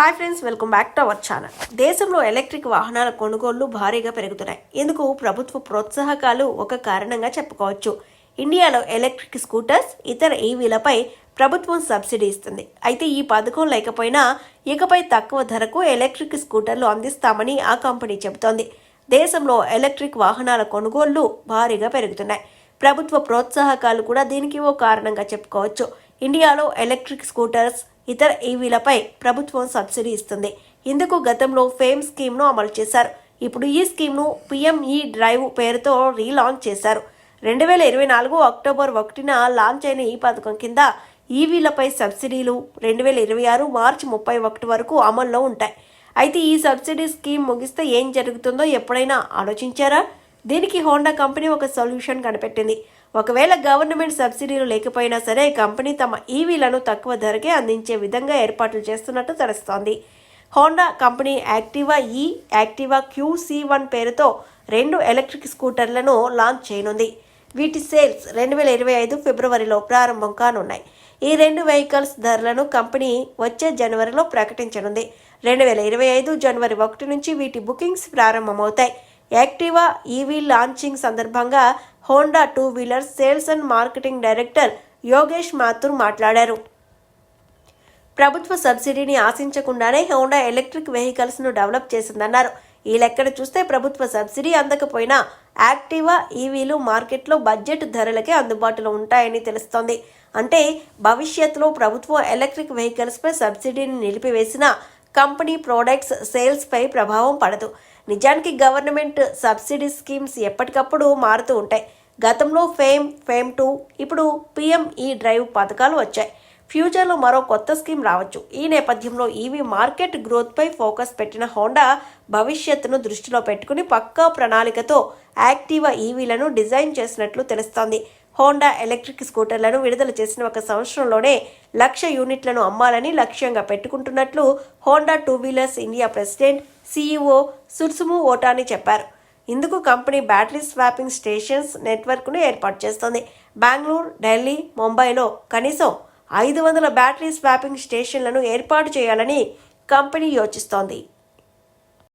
Hi friends welcome back to our channel. దేశంలో electric వాహనాల కొనుగోళ్ళు భారీగా పెరుగుతున్నాయి. ఇందుకు ప్రభుత్వ ప్రోత్సాహకాలు ఒక కారణంగా చెప్పుకోవచ్చు. ఇండియాలో ఎలక్ట్రిక్ స్కూటర్స్ ఇతర ఈవీలపై ప్రభుత్వం సబ్సిడీ ఇస్తుంది. అయితే ఈ పథకం లేకపోయినా ఇకపై తక్కువ ధరకు ఎలక్ట్రిక్ స్కూటర్లు అందిస్తామని ఆ కంపెనీ చెబుతోంది. దేశంలో ఎలక్ట్రిక్ వాహనాల కొనుగోళ్ళు భారీగా పెరుగుతున్నాయి. ప్రభుత్వ ప్రోత్సాహకాలు కూడా దీనికి ఓ కారణంగా చెప్పుకోవచ్చు. ఇండియాలో ఎలక్ట్రిక్ స్కూటర్స్ ఇతర ఈవీలపై ప్రభుత్వం సబ్సిడీ ఇస్తుంది. ఇందుకు గతంలో ఫేమ్ స్కీమ్ను అమలు చేశారు. ఇప్పుడు ఈ స్కీమ్ను పిఎంఈ డ్రైవ్ పేరుతో రీలాంచ్ చేశారు. రెండు వేల ఇరవై నాలుగు అక్టోబర్ ఒకటిన లాంచ్ అయిన ఈ పథకం కింద ఈవీలపై సబ్సిడీలు రెండు వేల ఇరవై ఆరు మార్చి ముప్పై ఒకటి వరకు అమల్లో ఉంటాయి. అయితే ఈ సబ్సిడీ స్కీమ్ ముగిస్తే ఏం జరుగుతుందో ఎప్పుడైనా ఆలోచించారా? దీనికి హోండా కంపెనీ ఒక సొల్యూషన్ కనిపెట్టింది. ఒకవేళ గవర్నమెంట్ సబ్సిడీలు లేకపోయినా సరే కంపెనీ తమ ఈవీలను తక్కువ ధరకే అందించే విధంగా ఏర్పాట్లు చేస్తున్నట్టు తెలుస్తోంది. Honda company Activa e Activa QC one పేరుతో రెండు ఎలక్ట్రిక్ స్కూటర్లను లాంచ్ చేయనుంది. వీటి సేల్స్ రెండు వేల ఇరవై ఐదు ఫిబ్రవరిలో ప్రారంభం కానున్నాయి. ఈ రెండు వెహికల్స్ ధరలను కంపెనీ వచ్చే జనవరిలో ప్రకటించనుంది. రెండు వేల ఇరవై ఐదు జనవరి ఒకటి నుంచి వీటి బుకింగ్స్ ప్రారంభమవుతాయి. యాక్టివా ఈవీ లాంచింగ్ సందర్భంగా Honda two wheeler sales and marketing director Yogesh Mathur మాట్లాడారు. ప్రభుత్వ సబ్సిడీని ఆశించకుండానే హోండా ఎలక్ట్రిక్ వెహికల్స్ను డెవలప్ చేసిందన్నారు. ఈ లెక్కన చూస్తే ప్రభుత్వ సబ్సిడీ అందకపోయినా యాక్టివా ఈవీలు మార్కెట్లో బడ్జెట్ ధరలకే అందుబాటులో ఉంటాయని తెలుస్తోంది. అంటే భవిష్యత్తులో ప్రభుత్వం ఎలక్ట్రిక్ వెహికల్స్పై సబ్సిడీని నిలిపివేసిన కంపెనీ ప్రోడక్ట్స్ సేల్స్పై ప్రభావం పడదు. నిజానికి గవర్నమెంట్ సబ్సిడీ స్కీమ్స్ ఎప్పటికప్పుడు మారుతూ ఉంటాయి. గతంలో ఫేమ్ ఫేమ్ టూ ఇప్పుడు పిఎం ఈ డ్రైవ్ పథకాలు వచ్చాయి. ఫ్యూచర్లో మరో కొత్త స్కీమ్ రావచ్చు. ఈ నేపథ్యంలో ఈవీ మార్కెట్ గ్రోత్పై ఫోకస్ పెట్టిన హోండా భవిష్యత్తును దృష్టిలో పెట్టుకుని పక్కా ప్రణాళికతో యాక్టివా ఈవీలను డిజైన్ చేసినట్లు తెలుస్తోంది. హోండా ఎలక్ట్రిక్ స్కూటర్లను విడుదల చేసిన ఒక సంవత్సరంలోనే లక్ష యూనిట్లను అమ్మాలని లక్ష్యంగా పెట్టుకుంటున్నట్లు Honda two wheelers India president CEO Tsutsumu Otani చెప్పారు. ఇందుకు కంపెనీ బ్యాటరీ స్వాపింగ్ స్టేషన్స్ నెట్వర్క్ను ఏర్పాటు చేస్తోంది. బెంగళూరు ఢిల్లీ ముంబైలో కనీసం ఐదు వందల బ్యాటరీ స్వాపింగ్ స్టేషన్లను ఏర్పాటు చేయాలని కంపెనీ యోచిస్తోంది.